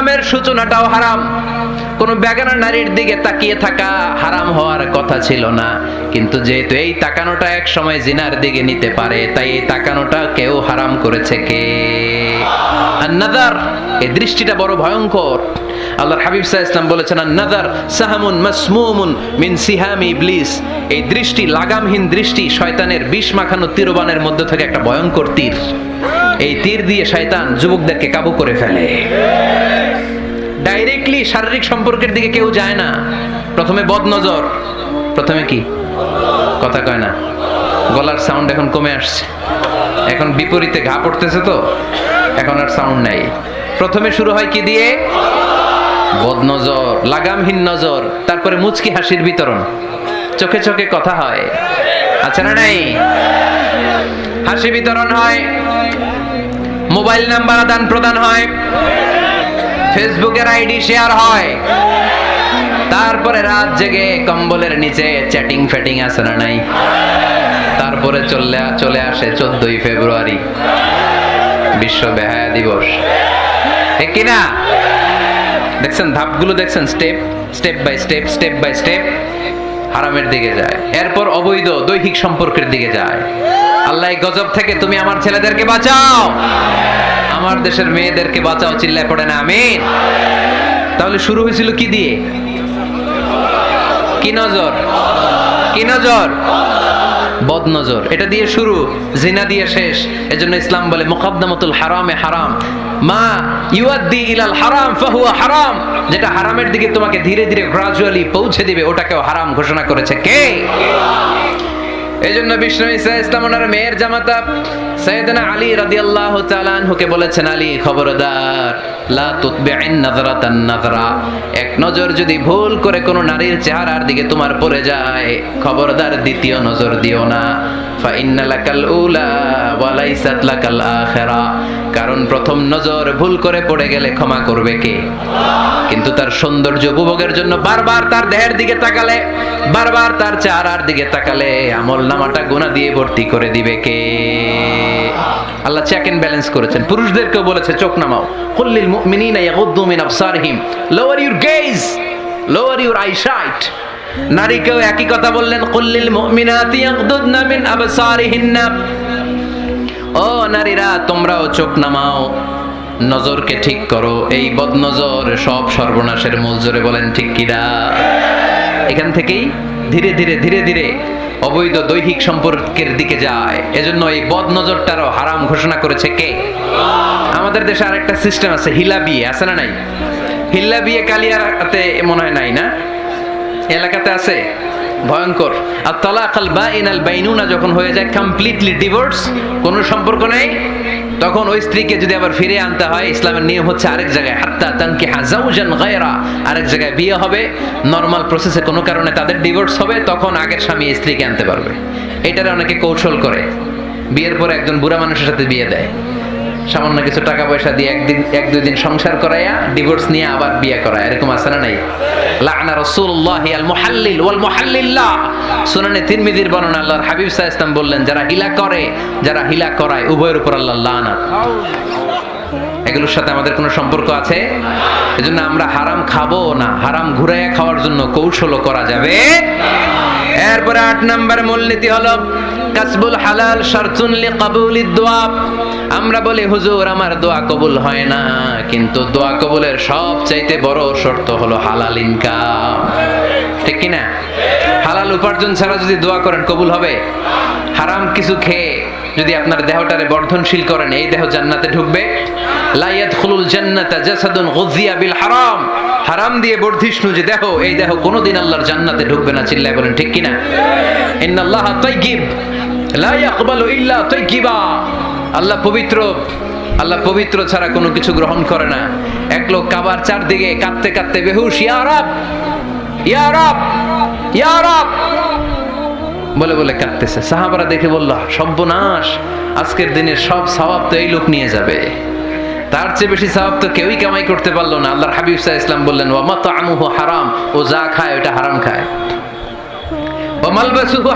হারামের সূচনাটাও হারাম। কোন বেগানা নারীর দিকে তাকিয়ে থাকা হারাম হওয়ার কথা ছিল না। কিন্তু যেহেতু এই তাকানোটা এক সময় জিনার দিকে নিতে পারে, তাই এই তাকানোটা কেউ হারাম করেছে কে? নাদার এই দৃষ্টিটা বড় ভয়ঙ্কর। আল্লাহর হাবিব সাহা ইসলাম বলেছেন নাদার সাহামুন মাসমুমুন মিন সিহামি ইবলিস। এই দৃষ্টি, লাগামহীন দৃষ্টি, শয়তানের বিষ মাখানো তীরবানের মধ্যে থেকে একটা ভয়ঙ্কর তীর। এই তীর দিয়ে শয়তান যুবকদেরকে কাবু করে ফেলে। ডাইরেক্টলি শারীরিক সম্পর্কের দিকে কেউ যায় না। প্রথমে বদনজর, প্রথমে কি? কথা কয় না। গলার সাউন্ড এখন কমে আসছে। এখন বিপরীতে ঘা পড়তেছে তো, এখন আর সাউন্ড নাই। প্রথমে শুরু হয় কি দিয়ে? বদনজর, লাগামহীন নজর, তারপরে মুচকি হাসির বিতরণ। চোখে চোখে কথা হয়। আচ্ছা না নাই? হাসি বিতরণ হয়। মোবাইল নাম্বার আদান প্রদান হয়। ফেসবুকের আইডি শেয়ার হয়। তারপরে রাত জেগে কম্বলের নিচে চ্যাটিং ফ্যাটিং আছে না নাই? তারপরে চলে চলে আসে চোদ্দই ফেব্রুয়ারি। বিশ্ব বেহায়া দিবস। ঠিক কিনা দেখছেন, ধাপগুলো দেখছেন step step by step step by step হারামের দিকে যায়। এরপর অবৈধ দৈহিক সম্পর্কের দিকে যায়। আল্লাহ গজব থেকে তুমি আমার ছেলেদেরকে বাঁচাও। আমার দেশের মেয়েদেরকে বাঁচাও, চিল্লায় পড়ে না, আমিন। তাহলে শুরু হয়েছিল কি দিয়ে? কি নজর? কি নজর? বদ নজর এটা দিয়ে শুরু, জিনা দিয়ে শেষ। এজন্য ইসলাম বলে, মুকদ্দমাতুল হারামে হারাম। মা ইউয়াদ্দি ইলাল হারাম ফাহুয়া হারাম। যেটা হারামের দিকে তোমাকে ধীরে ধীরে গ্রাজুয়ালি পৌঁছে দিবে, ওটাকেও হারাম ঘোষণা করেছে কে? এই জন্য বিষ্ণু ইসা ইসলাম ওনার মেয়ের জামাতা সৈয়দনা আলী রাদিয়াল্লাহু তাআলা আনহুকে বলেছেন, আলী, খবরদার, লা তুতবি'ন নাযরাতান নাযরা। এক নজর যদি ভুল করে কোনো নারীর চেহারার দিকে তোমার পড়ে যায়, খবরদার, দ্বিতীয় নজর দিও না। ফা ইন্নালাকাল উলা ওয়া লাইসাত লাকাল আখিরা। কারণ প্রথম নজর ভুল করে পড়ে গেলে ক্ষমা করবে কে? কিন্তু তার সৌন্দর্য উপভোগের জন্য বারবার তার দেহের দিকে তাকালে, বারবার তার চেহারার দিকে তাকালে আমল নামাটা গুণা দিয়ে ভর্তি করে দিবে কে? আল্লাহ চেক এন্ড ব্যালেন্স করেছেন। পুরুষদেরকেও বলেছে, চোখ নামাও। কুল্লিল মুমিনিনা ইয়াগুদ্দু মিন আবসারিহিম। Lower your gaze lower your eyesight নারীকেও একই কথা বললেন কুল্লিল মুমিনাতি ইয়াগুদ্দুনা মিন আবসারিহিন্না। ও নারীরা, তোমরাও চোখ নামাও, নজরকে ঠিক করো। এই বদনজর সব সর্বনাশের মূল জোরে বলেন, ঠিক কিনা এখান থেকেই ধীরে ধীরে ধীরে ধীরে অবৈধ দৈহিক সম্পর্কের দিকে যায়। এজন্য এই বদ নজরটারও হারাম ঘোষণা করেছে কে? আমাদের দেশে আরেকটা সিস্টেম আছে হিলা বিয়ে আছে না নাই? হিল্লা বিয়ে কালিয়াতে মনে হয় নাই না? এলাকাতে আছে? ভয়ঙ্কর। আর তলাকাল বা ইনাল বাইনুনা যখন হয়ে যায় কমপ্লিটলি ডিভোর্স কোনো সম্পর্ক নেই। তখন ওই স্ত্রীকে যদি আবার ফিরে আনতে হয়, ইসলামের নিয়ম হচ্ছে আরেক জায়গায়, হাত্তা তানকি হাজাউজান গায়রা, আরেক জায়গায় বিয়ে হবে। নর্মাল প্রসেসে কোনো কারণে তাদের ডিভোর্স হবে, তখন আগের স্বামী স্ত্রীকে আনতে পারবে। এটারে অনেকে কৌশল করে। বিয়ের পরে একজন বুড়া মানুষের সাথে বিয়ে দেয়। সামান্য কিছু টাকা পয়সা দিয়ে একদিন, এক, দুই দিন সংসার করাইয়া ডিভোর্স নিয়ে আবার বিয়ে করায়। এরকম আছে না নাই? লানা রাসূলুল্লাহ আল মুহাল্লিল ওয়াল মুহাল্লিল্লাহ সুনানে তিরমিজির বর্ণনা আল্লাহর হাবিব সাল্লাল্লাহু বললেন, যারা হিলা করে, যারা হিলা করায়, উভয়ের উপর আল্লাহ লানাত। এগুলোর সাথে আমাদের কোনো সম্পর্ক আছে? এজন্য আমরা হারাম খাব না, হারাম ঘুরাইয়া খাওয়ার জন্য কৌশলও করা যাবে এরপরে আট নাম্বার মূলনীতি হলো, কাসবুল হালাল শারতুন কবুলি দোয়া। আমরা বলি, হুজুর, আমার দোয়া কবুল হয় না, কিন্তু দোয়া কবুলের সবচাইতে বড় শর্ত হলো হালাল ইনকাম। ঠিক কিনা? হালাল উপার্জন ছাড়া যদি দোয়া করেন, কবুল হবে? হারাম কিছু খেয়ে যদি আপনার দেহটারে বর্ধনশীল করেন, এই দেহ জান্নাতে ঢুকবে। লাইয়াত খুলুল জান্নাতা জাসাদুন গুজিয়া বিল হারাম। হারাম দিয়ে বর্ধিষ্ণু যে দেহ, এই দেহ কোনোদিন আল্লাহর জান্নাতে ঢুকবে না, চিল্লায় বলেন ঠিক কিনা? ইন্নাল্লাহ তাইয়িব, লা ইয়াকবালু ইল্লা তাইয়িবা। আল্লাহ পবিত্র আল্লাহ পবিত্র ছাড়া কোনো কিছু গ্রহণ করে না। এক লোক কাবার চারদিকে কাঁদতে কাঁদতে বেহুশ, ইয়া রাব ইয়া রাব ইয়া রাব। বলে বলে কাঁদতেছে। সাহাবারা দেখে বলল, সর্বনাশ, আজকের দিনের সব সওয়াব তো এই লোক নিয়ে যাবে। তার চেয়ে বেশি সওয়াব তো কেউই কামাই করতে পারল না। আল্লাহর হাবিব সাহা ইসলাম বললেন, ওয়া মাতামুহু হারাম, ও যা খায় ওটা হারাম খায়।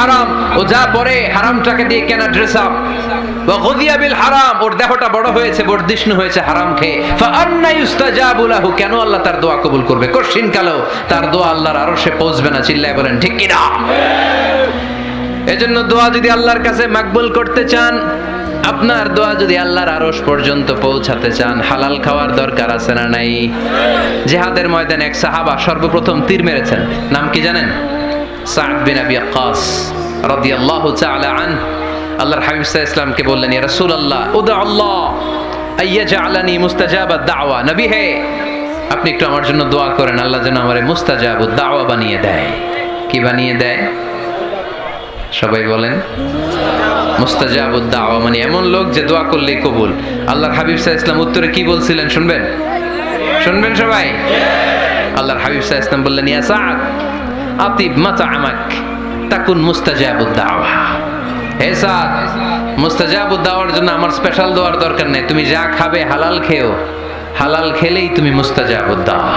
হারাম, ও যা পরে হারামটাকে দিয়ে কেনা ড্রেস আপ হারাম, ওর দেহটা বড় হয়েছে বর্ধিষ্ণু হয়েছে, হারাম খেয়ে। কেন আল্লাহ তার দোয়া কবুল করবে? কঠিন কালো, তার দোয়া আল্লাহর আরশে পৌঁছবে না। চিল্লায় বলেন, ঠিক কি না? এজন্য দোয়া যদি আল্লাহর কাছে মাকবুল করতে চান, আপনার দোয়া যদি আল্লাহর আরশ পর্যন্ত পৌঁছাতে চান, হালাল খাওয়ার দরকার আছে না নাই? জেহাদের ময়দানে এক সাহাবা সর্বপ্রথম তীর মেরেছেন। নাম কি জানেন? সাদ বিন আবি ওয়াক্কাস রাদিয়াল্লাহু তাআলা আন। আল্লাহর হাবিব সাল্লাল্লাহু ইসলামকে বললেন, ইয়া রাসূলুল্লাহ উদা আল্লাহ আইয়াজআলানি মুস্তাজাবাদ দাওয়া। নবী হে, আপনি একটু আমার জন্য দোয়া করেন, আল্লাহ যেন আমারে মুস্তাজাবুদ দাওয়া বানিয়ে দেয়। কি বানিয়ে দেয়? সবাই বলেন, মুস্তাজাবুদ দাওয়া মানে এমন লোক যে দোয়া করলেই কবুল। আল্লাহর হাবিব সাহা ইসলাম উত্তরে কি বলছিলেন শুনবেন? শুনবেন সবাই? আল্লাহর হাবিব সাহা ইসলাম বললেন, ইয়া আতিব মাতা আমাক, তাকুন মুস্তাজাবুদ দাওয়া। হে সাদ মুস্তাজাবুদ দাওয়ার জন্য আমার স্পেশাল দোয়ার দরকার নেই। তুমি যা খাবে হালাল খেও। হালাল খেলেই তুমি মুস্তাজাবুদ দাওয়া।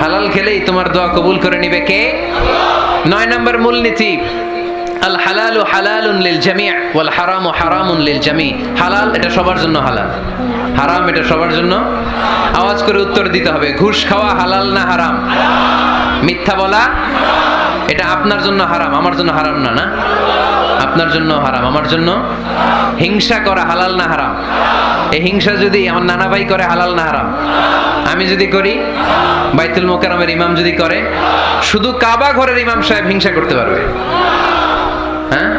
হালাল খেলেই তোমার দোয়া কবুল করে নিবে কে? নয় নম্বর মূলনীতি, আল হালাল ও হালাল লিল জামি' ওয়াল হারাম ও হারাম লিল জামি' হালাল এটা সবার জন্য হালাল। হারাম এটা সবার জন্য আওয়াজ করে উত্তর দিতে হবে। ঘুষ খাওয়া হালাল না হারাম? মিথ্যা বলা, এটা আপনার জন্য হারাম, আমার জন্য হারাম না না? আপনার জন্য হারাম, আমার জন্য? হিংসা করা হালাল না হারাম? এই হিংসা যদি আমার নানা ভাই করে, হালাল না হারাম? আমি যদি করি, বাইতুল মোকারমের ইমাম যদি করে, শুধু কাবা ঘরের ইমাম সাহেব হিংসা করতে পারবে। হ্যাঁ?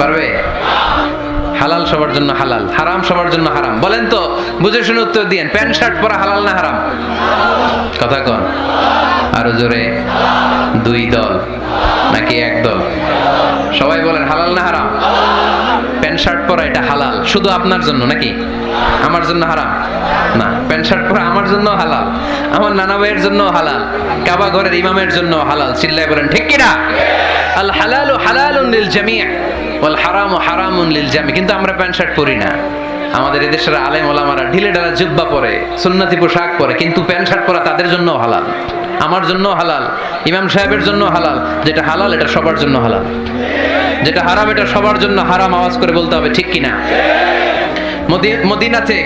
পারবে? হালাল সবার জন্য হালাল, হারাম সবার জন্য হারাম। বলেন তো, বুঝে শুনে উত্তর দিয়েন, প্যান্ট, শার্ট পরা হালাল না হারাম? কথা কন। আরও জোরে, দুই দল, নাকি এক দল? সবাই বলেন, হালাল না হারাম? প্যান্ট শার্ট পরা এটা হালাল। শুধু আপনার জন্য নাকি? আমার জন্য হারাম? না, প্যান্ট শার্ট পরা আমার জন্য হালাল। আমার নানা ভাইয়ের জন্য হালাল। কাবা ঘরের ইমামের জন্য হালাল। চিল্লাই বলেন, ঠিক কিনা? আল হালালু হালালুন লিল জামি' ওয়াল হারাম হারামুন লিল জামি' কিন্তু আমরা প্যান্ট শার্ট পরি না। আমাদের এদেশের আলেম ওলামারা ঢিলে ঢালা জুব্বা পরে, সুন্নতি পোশাক পরে, কিন্তু প্যান্ট শার্ট পরা তাদের জন্য হালাল, আমার জন্য হালাল, ইমাম সাহেবের জন্য হালাল, যেটা হালাল এটা সবার জন্য হালাল, যেটা হারাম এটা সবার জন্য হারাম আওয়াজ করে বলতে হবে, ঠিক কিনা? মদিনাতে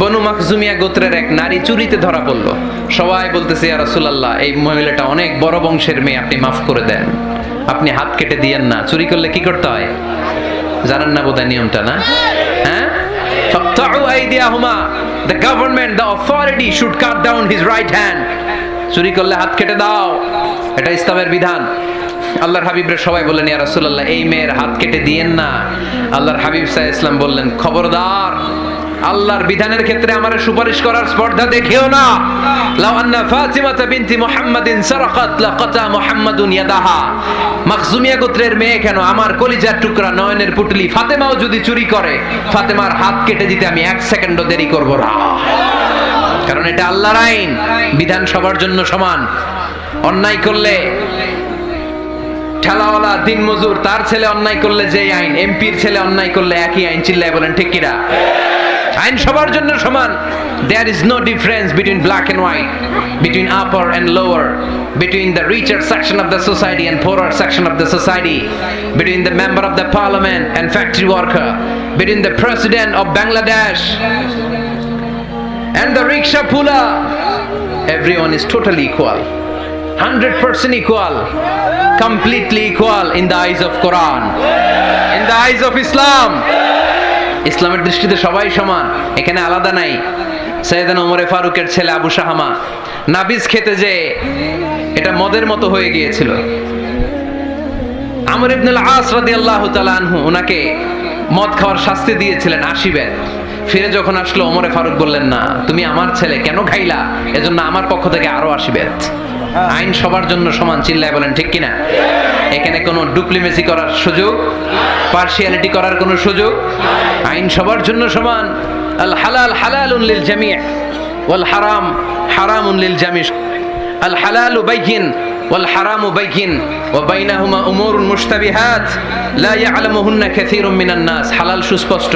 বনু মাকজুমিয়া গোত্রের এক নারী চুরিতে ধরা পড়ল। সবাই বলতেছে, ইয়া রাসূলুল্লাহ, এই মহিলাটা অনেক বড় বংশের মেয়ে, আপনি মাফ করে দেন। আপনি হাত কেটে দিয়েন না, চুরি করলে কি করতে হয়? জানেন না বোধহয় নিয়মটা, না? হ্যাঁ? The government the authority should cut down his right hand চুরি করলে হাত কেটে দাও। এটা ইসলামের বিধান। আল্লাহর হাবিবরে সবাই বললেন, ইয়া রাসূলুল্লাহ, এই মেয়ের হাত কেটে দিয়েন না। আল্লাহর হাবিব সাহেব ইসলাম বললেন, খবরদার আল্লাহর বিধানের ক্ষেত্রে আমার সুপারিশ করার স্পর্ধা দেখিও না। লাউ আন্না ফাতিমাতা বিনতি মুহাম্মাদিন সারাকাত, লাকাতা মুহাম্মাদুন ইয়াদাহা। মাখজুমিয়া গোত্রের মেয়ে কেন? আমার কলিজার টুকরা নয়নের পুটলি ফাতেমাও যদি চুরি করে, ফাতেমার হাত কেটে দিতে আমি এক সেকেন্ডও দেরি করব না। কারণ এটা আল্লাহর আইন, বিধান সবার জন্য সমান। অন্যায় করলে ঠেলাওয়ালা দিন মজুর তার ছেলে অন্যায় করলে যে আইন, এমপির ছেলে অন্যায় করলে একই আইন, চিল্লায় বলেন, ঠিক কিনা? আইন সবার জন্য সমান there is no difference between black and white between upper and lower between the richer section of the society and poorer section of the society, between the member of the parliament and factory worker, between the president of Bangladesh and the rickshaw puller. Everyone is totally equal. 100% equal. Completely equal in the eyes of Quran. In the eyes of Islam. ইসলামের দৃষ্টিতে সবাই সমান, এখানে আলাদা নাই। সৈয়দান ওমরে ফারুকের ছেলে আবু শাহামা, নাবিজ খেতে যে এটা মদের মতো হয়ে গিয়েছিল। আমর ইবনুল আস রাদিয়াল্লাহু তাআলা আনহু ওনাকে মদ খাওয়ার শাস্তি দিয়েছিলেন আসিবেন ফিরে যখন আসলো, ওমরে ফারুক বললেন, না, তুমি আমার ছেলে, কেন খাইলা? এজন্য আমার পক্ষ থেকে আরও আসিবেন আইন সবার জন্য সমান চিল্লায় বলেন ঠিক কিনা এখানে কোনো ডুপ্লিমেসি করার সুযোগ পার্সিয়ালিটি করার কোনো সুযোগ আইন সবার জন্য সমান আল হালাল হালালুন লিল জামি' ওয়াল হারাম হারামুন লিল জামি' আল হালালু বাইয়িন والحرام بين وبينهما امور مشتبهات لا يعلمهن كثير من الناس হালাল সুস্পষ্ট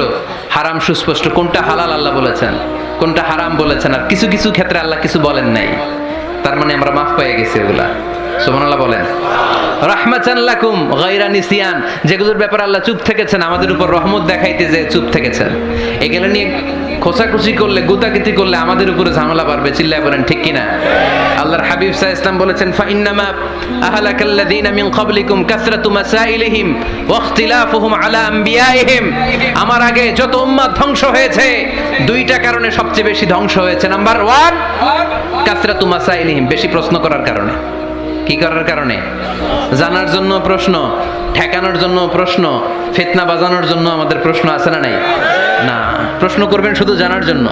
হারাম সুস্পষ্ট কোনটা হালাল আল্লাহ বলেছেন কোনটা হারাম বলেছেন আর কিছু কিছু ক্ষেত্রে আল্লাহ কিছু বলেন নাই তার মানে আমরা মাফ পেয়ে গেছি ওগুলা বলেন। যেগুলোর ব্যাপারে আল্লাহ চুপ থেকেছেন, আমাদের উপর রহমত দেখাইতে যে চুপ থেকেছেন। এগুলো নিয়ে খোসাখুসি করলে গুতাকিতি করলে আমাদের উপরে ঝামেলা বাড়বে, চিল্লায় বলেন, ঠিক কিনা? আল্লাহর হাবিব সাহ ইসলাম বলেছেন, ফাইন্নামা আহলাকাল্লাযীনা মিন ক্বাবলিকুম কাসরাতু মাসাইলিহিম আলা আম্বিয়াইহিম। আমার আগে যত উম্মাত ধ্বংস হয়েছে, দুইটা কারণে সবচেয়ে বেশি ধ্বংস হয়েছে। নাম্বার ওয়ান, কাসরাতু মাসাইলিহিম, বেশি প্রশ্ন করার কারণে। কি করার কারণে? জানার জন্য প্রশ্ন, ঠেকানোর জন্য প্রশ্ন, ফিতনা বাজানোর জন্য আমাদের প্রশ্ন আছে না নাই? না, প্রশ্ন করবেন শুধু জানার জন্য।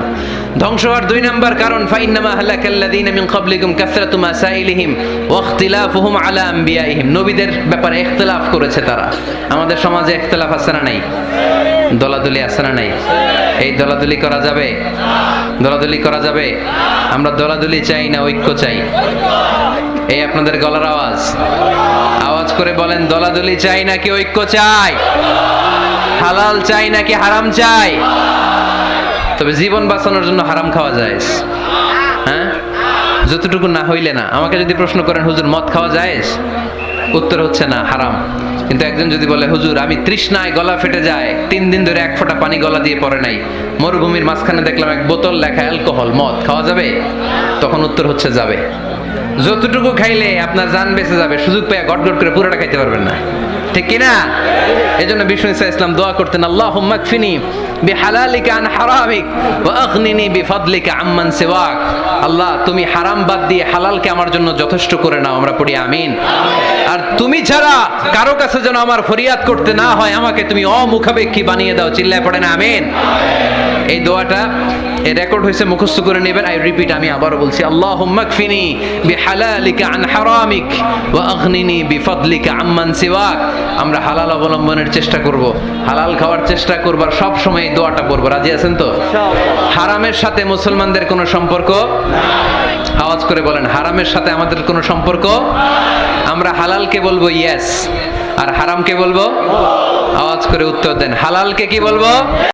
ধ্বংস হওয়ার দুই নাম্বার কারণ ফাইন নামা ফাইন্নামা হালাকাল্লাযীনা মিন ক্বাবলিকুম কাসরাতু মাসাইলিহিম ওয়া ইখতিলাফুহুম আলা আম্বিয়াইহিম। নবীদের ব্যাপারে ইখতিলাফ করেছে তারা। আমাদের সমাজে ইখতিলাফ আছে না নাই? দলাদলি আছে না নাই? এই দলাদলি করা যাবে? দলাদলি করা যাবে? আমরা দলাদলি চাই না ঐক্য চাই? এই আপনাদের গলার আওয়াজ। আওয়াজ করে বলেন, দলাদলি চাই নাকি ঐক্য চাই? হালাল চাই নাকি হারাম চাই? তবে জীবন বাঁচানোর জন্য হারাম খাওয়া যায়। হ্যাঁ? যতটুকু না হইলে না। আমাকে যদি প্রশ্ন করেন, হুজুর, মদ খাওয়া যায়? উত্তর হচ্ছে না, হারাম। কিন্তু একজন যদি বলে, হুজুর, আমি তৃষ্ণায় গলা ফেটে যায় তিন দিন ধরে এক ফোঁটা পানি গলা দিয়ে পড়ে নাই, মরুভূমির মাঝখানে দেখলাম এক বোতল লেখা অ্যালকোহল, মদ, খাওয়া যাবে? তখন উত্তর হচ্ছে যাবে। যতটুকু খাইলে আপনার জান বেঁচে যাবে, সুযোগ পেয়ে গট গট করে পুরোটা খাইতে পারবেন না। ঠিক কিনা? এই জন্য বিষ্ণু ইসা ইসলাম দোয়া করতেন আল্লাহ মাকফিনি বিহালালিকা আন হারামিক ওয়া আগনিনি বিফাদলিকা আম্মান সিওয়াক। আল্লাহ, তুমি হারাম বাদ দিয়ে হালালকে আমার জন্য যথেষ্ট করে নাও, আমরা পড়ি আমিন। আর তুমি ছাড়া কারও কাছে যেন আমার ফরিয়াদ করতে না হয়, আমাকে তুমি অমুখাপেক্ষী বানিয়ে দাও, চিল্লায় পড়েন আমিন। এই দোয়াটা এই রেকর্ড হয়েছে, মুখস্থ করে নেবেন। আই রিপিট, আমি আবারও বলছি আল্লাহ মাকফিনি বিহালালিকা আন হারামিক ওয়া আগনিনি বিফাদলিকা আম্মান সিওয়াক। আমরা হালাল অবলম্বনের চেষ্টা করব হালাল খাওয়ার চেষ্টা করব আর সব সময় এই দোয়াটা করব রাজি আছেন তো? হারামের সাথে মুসলমানদের কোনো সম্পর্ক? আওয়াজ করে বলেন হারামের সাথে আমাদের কোনো সম্পর্ক? আমরা হালালকে বলব ইয়েস আর হারামকে বলব? আওয়াজ করে উত্তর দেন। হালালকে কি বলব?